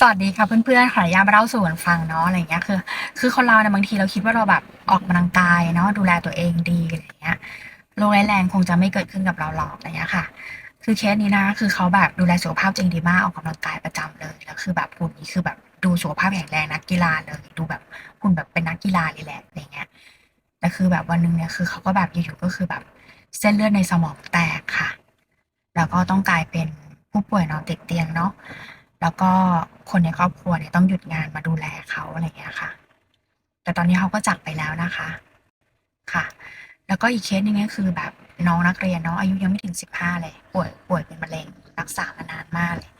สวัสดีค่ะเพื่อนๆขออนุญาตมาเล่าสู่กันฟังเนาะอะไรอย่างเงี้ยคือ คือคนเราเนี่ยบางทีเราคิดว่าเราแบบออกกำลังกายเนาะดูแลตัวเองดีอะไรอย่างเงี้ยโรคร้ายแรงคงจะไม่เกิดขึ้นกับเราหรอกอะไรเงี้ยค่ะ คือเคสนี้นะ คือเขาแบบดูแลสุขภาพตัวเองดีมากออกกำลังกายประจำเลยแล้วคือแบบหุ่นนี้คือแบบดูสุขภาพแข็งแรงนักกีฬาเลยดูแบบหุ่นแบบเป็นนักกีฬาเลยแหละอะไรเงี้ยแต่คือแบบวันหนึ่งเนี่ยคือเขาก็แบบอยู่ๆก็คือแบบเส้นเลือดในสมองแตกค่ะ แล้วก็ต้องกลายเป็นผู้ป่วยนอนติดเตียงเนาะ แล้วก็คนในครอบครัวเนี่ยต้องหยุดงานมาดูแลเขาอะไรอย่างเงี้ยค่ะ แต่ตอนนี้เขาก็จากไปแล้วนะคะค่ะ แล้วก็อีกเคสนึงก็คือแบบน้องนักเรียนเนาะอายุยังไม่ถึงสิบห้าเลย ป่วยป่วยเป็นมะเร็งรักษามานานมากเลย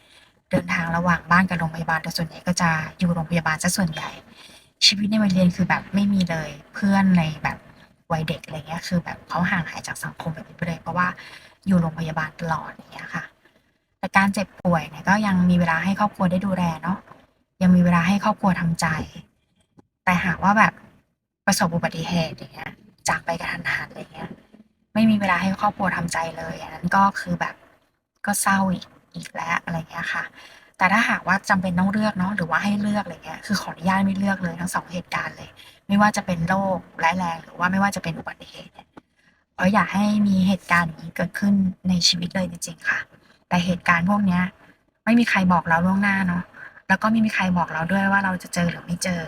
เดินทางระหว่างบ้านกับโรงพยาบาลแต่ส่วนใหญ่ก็จะอยู่โรงพยาบาลซะส่วนใหญ่ ชีวิตในวัยเรียนคือแบบไม่มีเลยเพื่อนในแบบวัยเด็กอะไรเงี้ยคือแบบเขาห่างหายจากสังคมแบบนี้ไปเลย เพราะว่าอยู่โรงพยาบาลตลอดอย่างเงี้ยค่ะ แต่การเจ็บป่วยเนี่ยก็ยังมีเวลาให้ครอบครัวได้ดูแลเนาะยังมีเวลาให้ครอบครัวทำใจ แต่หากว่าแบบประสบอุบัติเหตุอย่างเงี้ย จากไปกระทันหันอะไรเงี้ย ไม่มีเวลาให้ครอบครัวทำใจเลยอันนั้นก็คือแบบก็เศร้าอีกอีกแล้วอะไรเงี้ยค่ะ แต่ถ้าหากว่าจำเป็นต้องเลือกเนาะหรือว่าให้เลือกอะไรเงี้ยคือขออนุญาตไม่เลือกเลยทั้งสองเหตุการณ์เลย ไม่ว่าจะเป็นโรคร้ายแรงหรือว่าไม่ว่าจะเป็นอุบัติเหตุเพราะอยากให้มีเหตุการณ์นี้เกิดขึ้นในชีวิตเลยจริงๆค่ะ แต่เหตุการณ์พวกเนี้ย ไม่มีใครบอกเราล่วงหน้าเนาะแล้วก็ไม่มีใครบอกเราด้วยว่าเราจะเจอหรือไม่เจอ